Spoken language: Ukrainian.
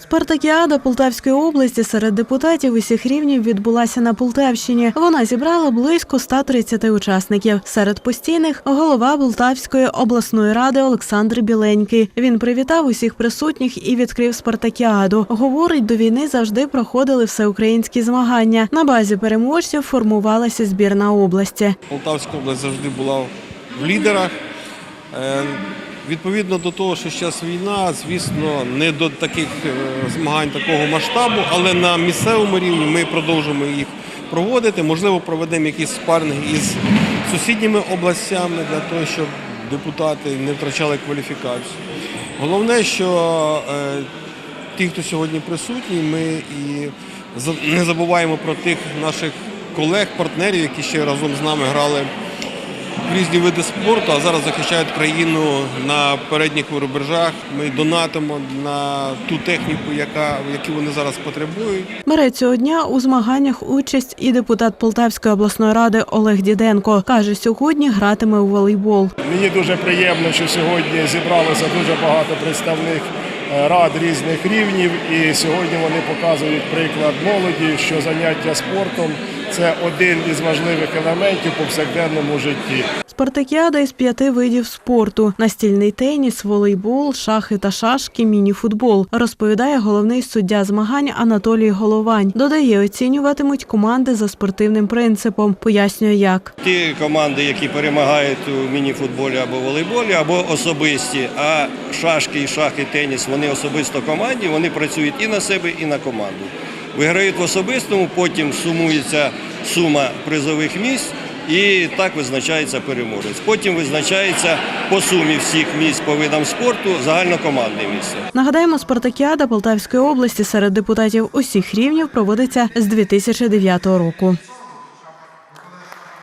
Спартакіада Полтавської області серед депутатів усіх рівнів відбулася на Полтавщині. Вона зібрала близько 130 учасників. Серед постійних голова Полтавської обласної ради Олександр Біленький. Він привітав усіх присутніх і відкрив Спартакіаду. Говорить, до війни завжди проходили всеукраїнські змагання. На базі переможців формувалася збірна області. Полтавська область завжди була в лідерах. Відповідно до того, що зараз війна, звісно, не до таких е, змагань такого масштабу, але на місцевому рівні ми продовжуємо їх проводити. Можливо, проведемо якісь спарринги із сусідніми областями для того, щоб депутати не втрачали кваліфікацію. Головне, що е, ті, хто сьогодні присутні, ми і не забуваємо про тих наших колег, партнерів, які ще разом з нами грали в різні види спорту, а зараз захищають країну на передніх рубежах. Ми донатимо на ту техніку, яка, яку вони зараз потребують. Бере цього дня у змаганнях участь і депутат Полтавської обласної ради Олег Діденко. Каже, сьогодні гратиме у волейбол. Мені дуже приємно, що сьогодні зібралося дуже багато представних е, рад різних рівнів, і сьогодні вони показують приклад молоді, що заняття спортом це один із важливих елементів у повсякденному житті. Спартакіада із п'яти видів спорту: настільний теніс, волейбол, шахи та шашки, міні-футбол. Розповідає головний суддя змагань Анатолій Головань. Додає, оцінюватимуть команди за спортивним принципом. Пояснює, як. Ті команди, які перемагають у міні-футболі або волейболі, або особисті, а шашки і шахи, теніс, вони особисто команді, вони працюють і на себе, і на команду. Виграють в особистому, потім сумується сума призових місць. І так визначається переможець. Потім визначається по сумі всіх місць по видам спорту загальнокомандне місце. Нагадаємо, Спартакіада Полтавської області серед депутатів усіх рівнів проводиться з 2009 року.